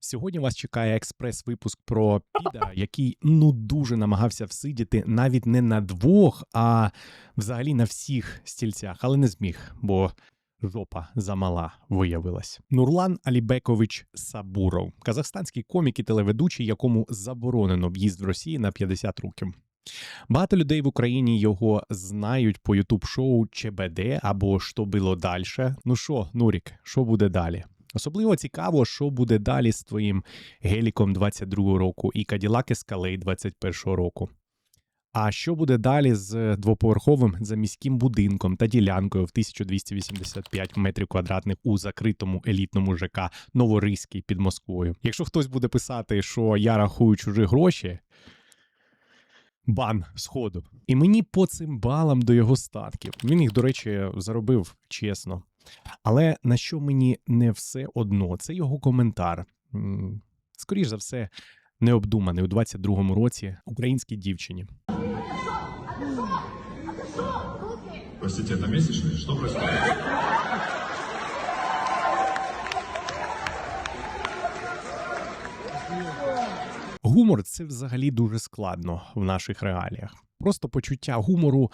Сьогодні вас чекає експрес-випуск про піда, який ну дуже намагався всидіти навіть не на двох, а взагалі на всіх стільцях, але не зміг, бо жопа замала виявилась. Нурлан Алібекович Сабуров, казахстанський комік і телеведучий, якому заборонено в'їзд в Росії на 50 років. Багато людей в Україні його знають по ютуб-шоу ЧБД або Що було далі. Ну що, Нурік, що буде далі? Особливо цікаво, що буде далі з твоїм геліком 22 року і Cadillac Escalade 21 року. А що буде далі з двоповерховим заміським будинком та ділянкою в 1285 метрів квадратних у закритому елітному ЖК Новоризький під Москвою? Якщо хтось буде писати, що я рахую чужі гроші, бан сходу. І мені по цим балам до його статків. Він їх, до речі, заробив чесно. Але на що мені не все одно, це його коментар. Скоріш за все, необдуманий у 22-му році українській дівчині. Простите, это месячные? Что происходит? Гумор це взагалі дуже складно в наших реаліях. Просто почуття гумору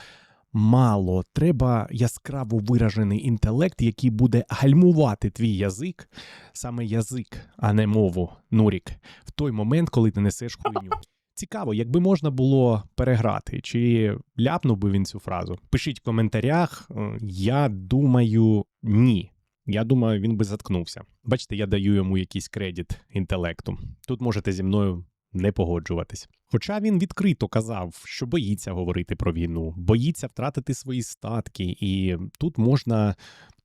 мало. Треба яскраво виражений інтелект, який буде гальмувати твій язик, саме язик, а не мову, Нурік, в той момент, коли ти несеш хуйню. Цікаво, якби можна було переграти, чи ляпнув би він цю фразу. Пишіть в коментарях. Е, Я думаю, ні. Я думаю, він би заткнувся. Бачите, я даю йому якийсь кредит інтелекту. Тут можете зі мною не погоджуватись. Хоча він відкрито казав, що боїться говорити про війну, боїться втратити свої статки, і тут можна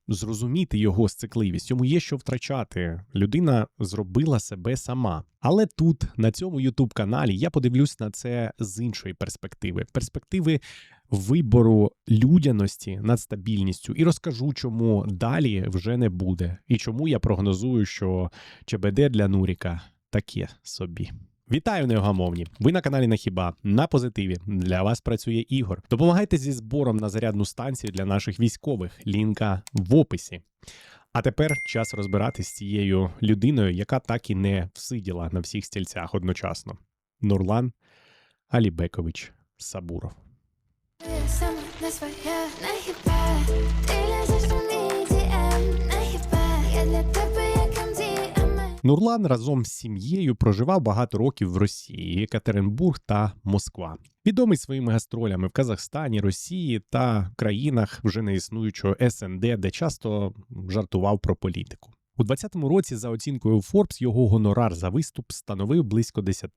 зрозуміти його сцикливість. Йому є що втрачати. Людина зробила себе сама. Але тут, на цьому youtube каналі, я подивлюсь на це з іншої перспективи перспективи вибору людяності над стабільністю, і розкажу, чому далі вже не буде, і чому я прогнозую, що ЧБД для Нуріка таке собі. Вітаю, неогамовні! Ви на каналі Нахіба на позитиві. Для вас працює Ігор. Допомагайте зі збором на зарядну станцію для наших військових. Лінка в описі. А тепер час розбиратись з цією людиною, яка так і не всиділа на всіх стільцях одночасно. Нурлан Алібекович Сабуров. Нахіба Нурлан разом з сім'єю проживав багато років в Росії, Екатеринбург та Москва. Відомий своїми гастролями в Казахстані, Росії та країнах вже не існуючого СНД, де часто жартував про політику. У 2020 році, за оцінкою Forbes, його гонорар за виступ становив близько 10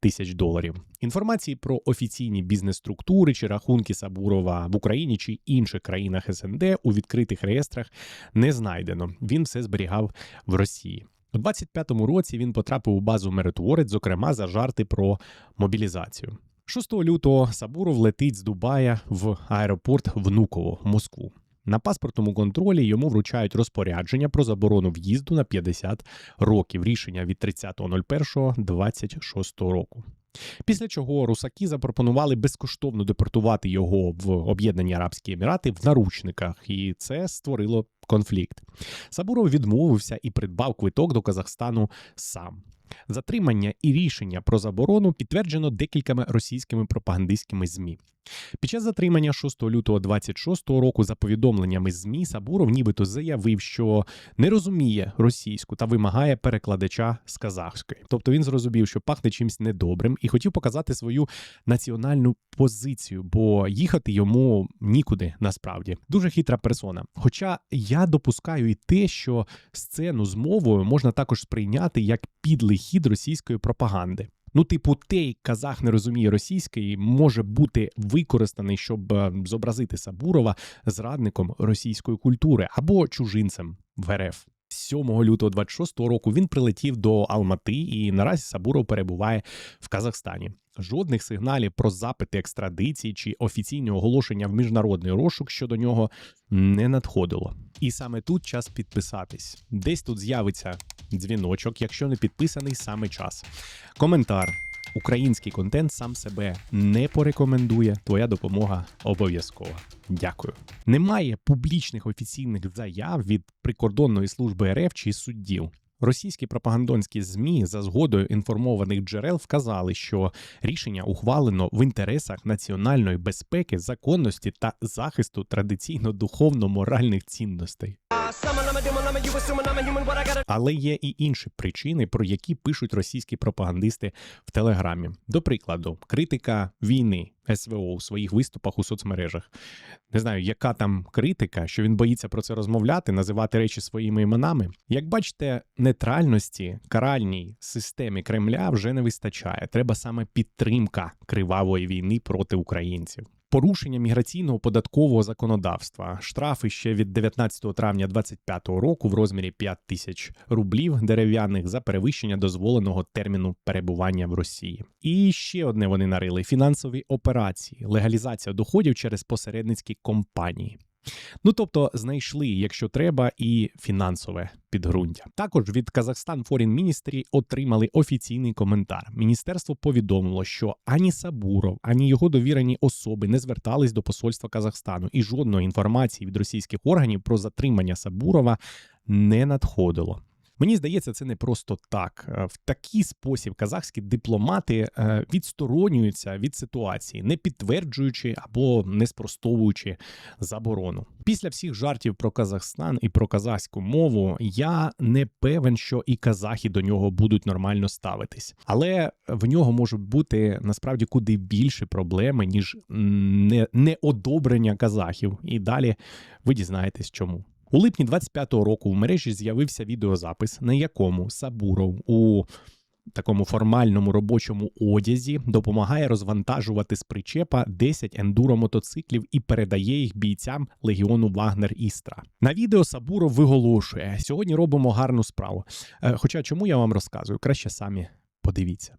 тисяч доларів. Інформації про офіційні бізнес-структури чи рахунки Сабурова в Україні чи інших країнах СНД у відкритих реєстрах не знайдено. Він все зберігав в Росії. У 25-му році він потрапив у базу миротворець, зокрема за жарти про мобілізацію. 6 лютого Сабуров летить з Дубая в аеропорт Внуково, Москву. На паспортному контролі йому вручають розпорядження про заборону в'їзду на 50 років. Рішення від 30.01.26 року. Після чого русаки запропонували безкоштовно депортувати його в Об'єднані Арабські Емірати в наручниках, і це створило конфлікт. Сабуров відмовився і придбав квиток до Казахстану сам. Затримання і рішення про заборону підтверджено декількома російськими пропагандистськими змі. Під час затримання 6 лютого 26 року, за повідомленнями змі, Сабуров нібито заявив, що не розуміє російську та вимагає перекладача з казахської. Тобто він зрозумів, що пахне чимось недобрим, і хотів показати свою національну позицію, бо їхати йому нікуди насправді дуже хитра персона. Хоча я допускаю і те, що сцену з мовою можна також сприйняти як підлий хід російської пропаганди. Ну, типу, той казах не розуміє російської, може бути використаний, щоб е, зобразити Сабурова зрадником російської культури або чужинцем в РФ. 7 лютого 26 року він прилетів до Алмати, і наразі Сабуров перебуває в Казахстані. Жодних сигналів про запити екстрадиції чи офіційне оголошення в міжнародний розшук щодо нього не надходило. І саме тут час підписатись. Десь тут з'явиться дзвіночок, якщо не підписаний саме час. Коментар. Український контент сам себе не порекомендує. Твоя допомога обов'язкова. Дякую. Немає публічних офіційних заяв від прикордонної служби РФ чи суддів. Російські пропагандонські змі за згодою інформованих джерел вказали, що рішення ухвалено в інтересах національної безпеки, законності та захисту традиційно духовно-моральних цінностей. Але є і інші причини, про які пишуть російські пропагандисти в Телеграмі. До прикладу, критика війни СВО у своїх виступах у соцмережах. Не знаю, яка там критика, що він боїться про це розмовляти, називати речі своїми іменами. Як бачите, нейтральності каральній системі Кремля вже не вистачає. Треба саме підтримка кривавої війни проти українців. Порушення міграційного податкового законодавства, штрафи ще від 19 травня 2025 року в розмірі 5 тисяч рублів дерев'яних за перевищення дозволеного терміну перебування в Росії. І ще одне вони нарили: фінансові операції, легалізація доходів через посередницькі компанії. Ну тобто знайшли, якщо треба, і фінансове підґрунтя. Також від Казахстан Foreign Ministry отримали офіційний коментар. Міністерство повідомило, що ані Сабуров, ані його довірені особи не звертались до посольства Казахстану, і жодної інформації від російських органів про затримання Сабурова не надходило. Мені здається, це не просто так. Е, В такий спосіб казахські дипломати е, відсторонюються від ситуації, не підтверджуючи або не спростовуючи заборону. Після всіх жартів про Казахстан і про казахську мову я не певен, що і казахи до нього будуть нормально ставитись, але в нього можуть бути насправді куди більше проблеми ніж неодобрення казахів. І далі ви дізнаєтесь, чому. У липні 25-го року в мережі з'явився відеозапис, на якому Сабуров у такому формальному робочому одязі допомагає розвантажувати з причепа 10 ендуро мотоциклів і передає їх бійцям легіону Вагнер Істра. На відео Сабуров виголошує: сьогодні робимо гарну справу. Е, Хоча чому я вам розказую, краще самі подивіться.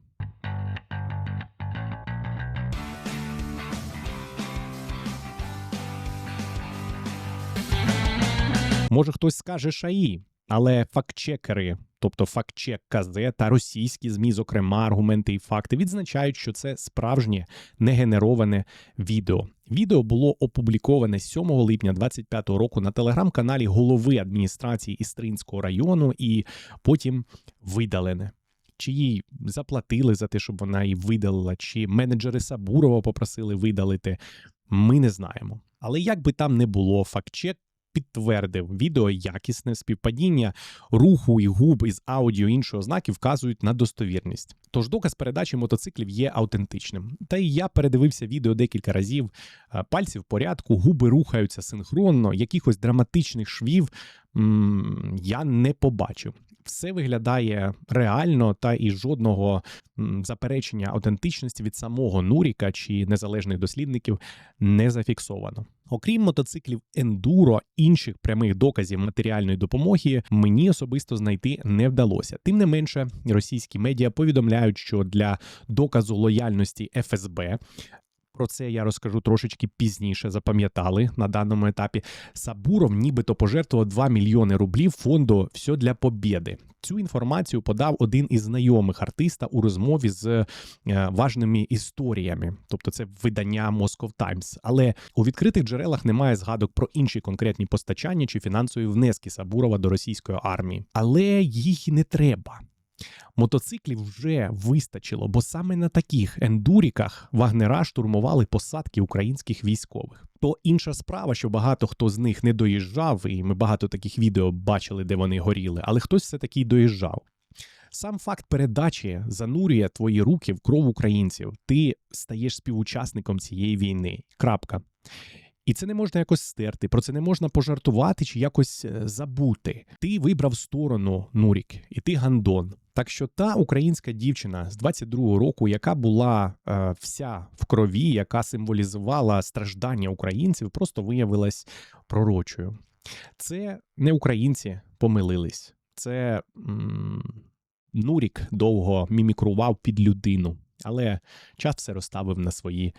Може, хтось скаже шаї, але фактчекери, тобто фактчек КЗ та російські змі, зокрема, аргументи і факти, відзначають, що це справжнє негенероване відео. Відео було опубліковане 7 липня 25 року на телеграм-каналі голови адміністрації Істринського району і потім видалене. Чи їй заплатили за те, щоб вона її видалила, чи менеджери Сабурова попросили видалити, ми не знаємо. Але як би там не було, фактчек підтвердив відео якісне співпадіння руху і губ із аудіо іншого знаки вказують на достовірність. Тож доказ передачі мотоциклів є автентичним. Та й я передивився відео декілька разів. Е, Пальці в порядку, губи рухаються синхронно, якихось драматичних швів м, я не побачив. Все виглядає реально та і жодного заперечення автентичності від самого Нуріка чи незалежних дослідників не зафіксовано. Окрім мотоциклів ендуро, інших прямих доказів матеріальної допомоги мені особисто знайти не вдалося. Тим не менше, російські медіа повідомляють, що для доказу лояльності ФСБ. Про це я розкажу трошечки пізніше. Запам'ятали на даному етапі. Сабуров нібито пожертвував 2 мільйони рублів фонду «Все для побєди». Цю інформацію подав один із знайомих артиста у розмові з е, важними історіями, тобто це видання Moscow Times. Але у відкритих джерелах немає згадок про інші конкретні постачання чи фінансові внески Сабурова до російської армії. Але їх не треба. Мотоциклів вже вистачило, бо саме на таких ендуріках вагнера штурмували посадки українських військових. То інша справа, що багато хто з них не доїжджав, і ми багато таких відео бачили, де вони горіли, але хтось все таки доїжджав. Сам факт передачі занурює твої руки в кров українців. Ти стаєш співучасником цієї війни. Крапка. І це не можна якось стерти, про це не можна пожартувати чи якось е, забути. Ти вибрав сторону Нурік, і ти гандон. Так що та українська дівчина з 22-го року, яка була е, вся в крові, яка символізувала страждання українців, просто виявилась пророчою. Це не українці помилились, це м- Нурік довго мімікрував під людину, але час все розставив на свої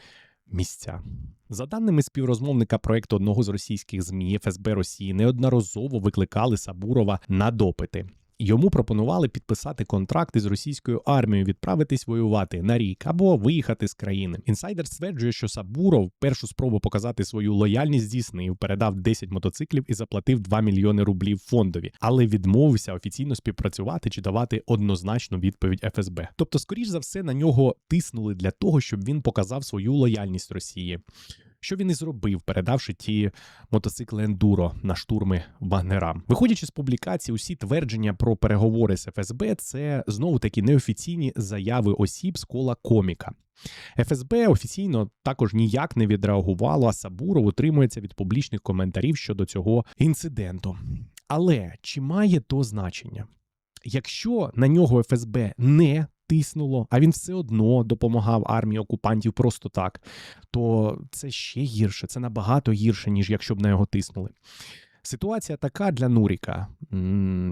місця. За даними співрозмовника проекту одного з російських змі ФСБ Росії, неодноразово викликали Сабурова на допити. Йому пропонували підписати контракт із російською армією, відправитись воювати на рік або виїхати з країни. Інсайдер стверджує, що Сабуров першу спробу показати свою лояльність здійснив, передав 10 мотоциклів і заплатив 2 мільйони рублів фондові, але відмовився офіційно співпрацювати чи давати однозначну відповідь ФСБ. Тобто, скоріш за все, на нього тиснули для того, щоб він показав свою лояльність Росії. Що він і зробив, передавши ті мотоцикли ендуро на штурми вагнерам. Виходячи з публікації, усі твердження про переговори з ФСБ це знову таки неофіційні заяви осіб з кола коміка. ФСБ офіційно також ніяк не відреагувало, а Сабуров утримується від публічних коментарів щодо цього інциденту. Але чи має то значення? Якщо на нього ФСБ не тиснуло, а він все одно допомагав армії окупантів просто так, то це ще гірше, це набагато гірше, ніж якщо б на його тиснули. Ситуація така для Нуріка,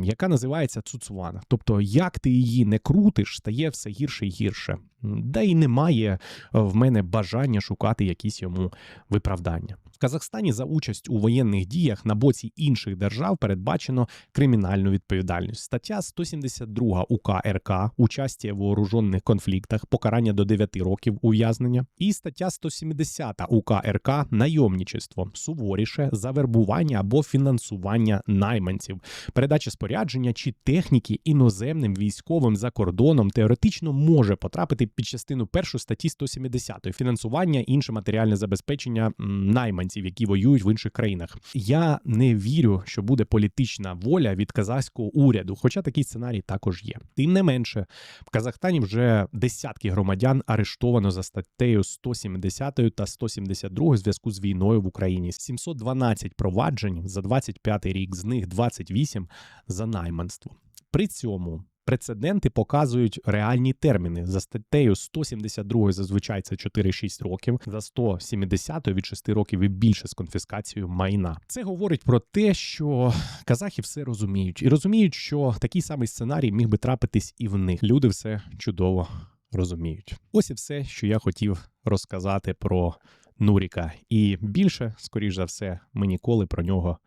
яка називається цуцвана. Тобто, як ти її не крутиш, стає все гірше і гірше. Да і немає в мене бажання шукати якісь йому виправдання. В Казахстані за участь у воєнних діях на боці інших держав передбачено кримінальну відповідальність. Стаття 172 УК РК участі в вооружених конфліктах, покарання до 9 років ув'язнення, і стаття 170 УК РК найомничество суворіше завербування або фінансування найманців, передача спорядження чи техніки іноземним військовим за кордоном теоретично може потрапити під частину першу статті 170 фінансування інше матеріальне забезпечення м, найманців, які воюють в інших країнах. Я не вірю, що буде політична воля від казахського уряду, хоча такий сценарій також є. Тим не менше, в Казахстані вже десятки громадян арештовано за статтею 170 та 172 у зв'язку з війною в Україні. 712 проваджень за 25 рік, з них 28 за найманство. При цьому прецеденти показують реальні терміни. За статтею 172 зазвичай це 4-6 років, за 170 від 6 років і більше з конфіскацією майна. Це говорить про те, що казахи все розуміють і розуміють, що такий самий сценарій міг би трапитись і в них. Люди все чудово розуміють. Ось і все, що я хотів розказати про Нуріка. І більше, скоріш за все, ми ніколи про нього,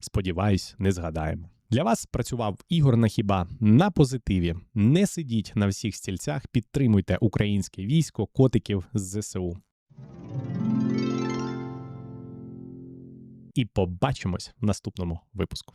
сподіваюсь, не згадаємо. Для вас працював Ігор Нахіба на позитиві. Не сидіть на всіх стільцях, підтримуйте українське військо, котиків з ЗСУ. І побачимось в наступному випуску.